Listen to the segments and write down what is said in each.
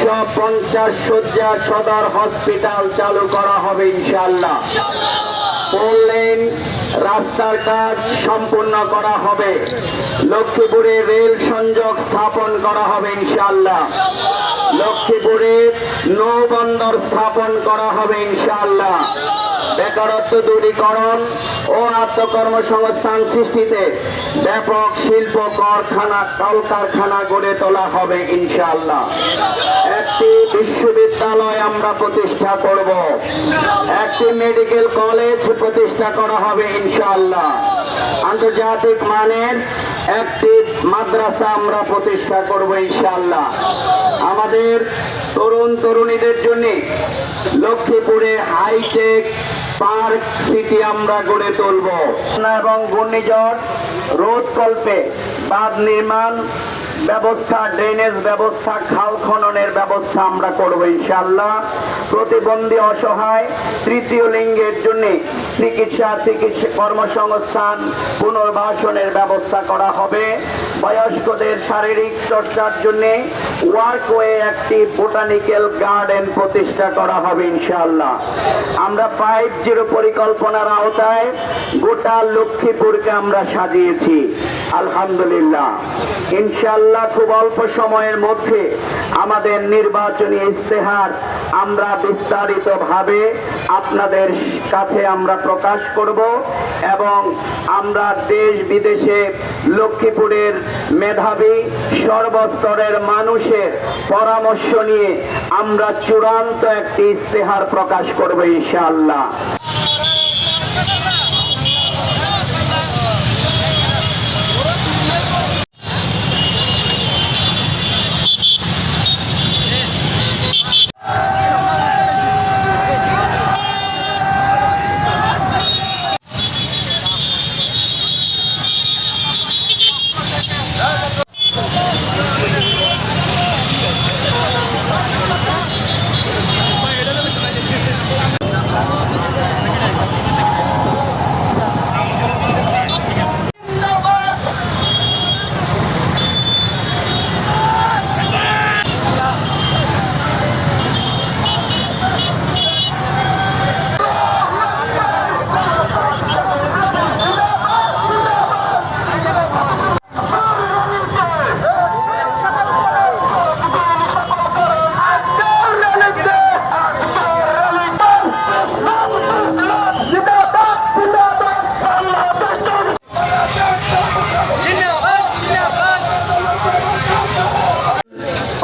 একশো পঞ্চাশ শয্যা সদর হসপিটাল চালু করা হবে ইনশাল্লাহ ফোর লেন রাস্তার কাজ সম্পূর্ণ করা হবে। লক্ষ্মীপুরে রেল সংযোগ স্থাপন করা হবে ইনশাল্লাহ লক্ষ্মীপুরে নৌবন্দর স্থাপন করা হবে ইনশাআল্লাহ। বেকারত্ব দূরীকরণ ও আত্মকর্মসংস্থান সৃষ্টিতে ব্যাপক শিল্প কারখানা, কলকারখানা গড়ে তোলা হবে ইনশাআল্লাহ। একটি বিশ্ববিদ্যালয় আমরা প্রতিষ্ঠা করব। একটি মেডিকেল কলেজ প্রতিষ্ঠা করা হবে ইনশাআল্লাহ। আন্তর্জাতিক মানের একটি মাদ্রাসা আমরা প্রতিষ্ঠা করব ইনশাআল্লাহ। আমাদের তরুণ তরুণীদের জন্য লক্ষ্মীপুরে হাইটেক পার্ক সিটি আমরা গড়ে তুলব। এবং ঘূর্ণিঝড় রোদ কল্পে বাঁধ নির্মাণ ব্যবস্থা ড্রেনেজ ব্যবস্থা, খাল খননের ব্যবস্থা আমরা করব ইনশাল্লাহ প্রতিবন্ধী অসহায় তৃতীয় লিঙ্গের জন্য চিকিৎসা চিকিৎসা কর্মসংস্থান পুনর্বাসনের ব্যবস্থা করা হবে। বয়স্কদের শারীরিক চর্চার জন্য ওয়ার্কওয়ে একটি বোটানিক্যাল গার্ডেন প্রতিষ্ঠা করা হবে, ইনশাআল্লাহ। আমরা ফাইভ জিরো পরিকল্পনার আওতায় গোটা লক্ষ্মীপুরকে আমরা সাজিয়েছি। আলহামদুলিল্লাহ। ইনশাল্লাহ খুব অল্প সময়ের মধ্যে আমাদের নির্বাচনী ইস্তেহার আমরা বিস্তারিতভাবে আপনাদের কাছে আমরা প্রকাশ করব এবং আমরা দেশ বিদেশে লক্ষ্মীপুরের মেধাবী সর্বস্তরের মানুষের পরামর্শ নিয়ে আমরা চূড়ান্ত একটি ইস্তেহার প্রকাশ করব ইনশাআল্লাহ।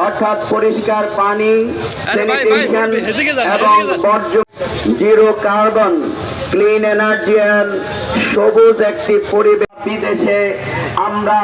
অর্থাৎ পরিষ্কার পানি স্যানিটেশন এবং বর্জ্য জিরো কার্বন ক্লিন এনার্জি সবুজ একটি পরিবেশ বিদেশে আমরা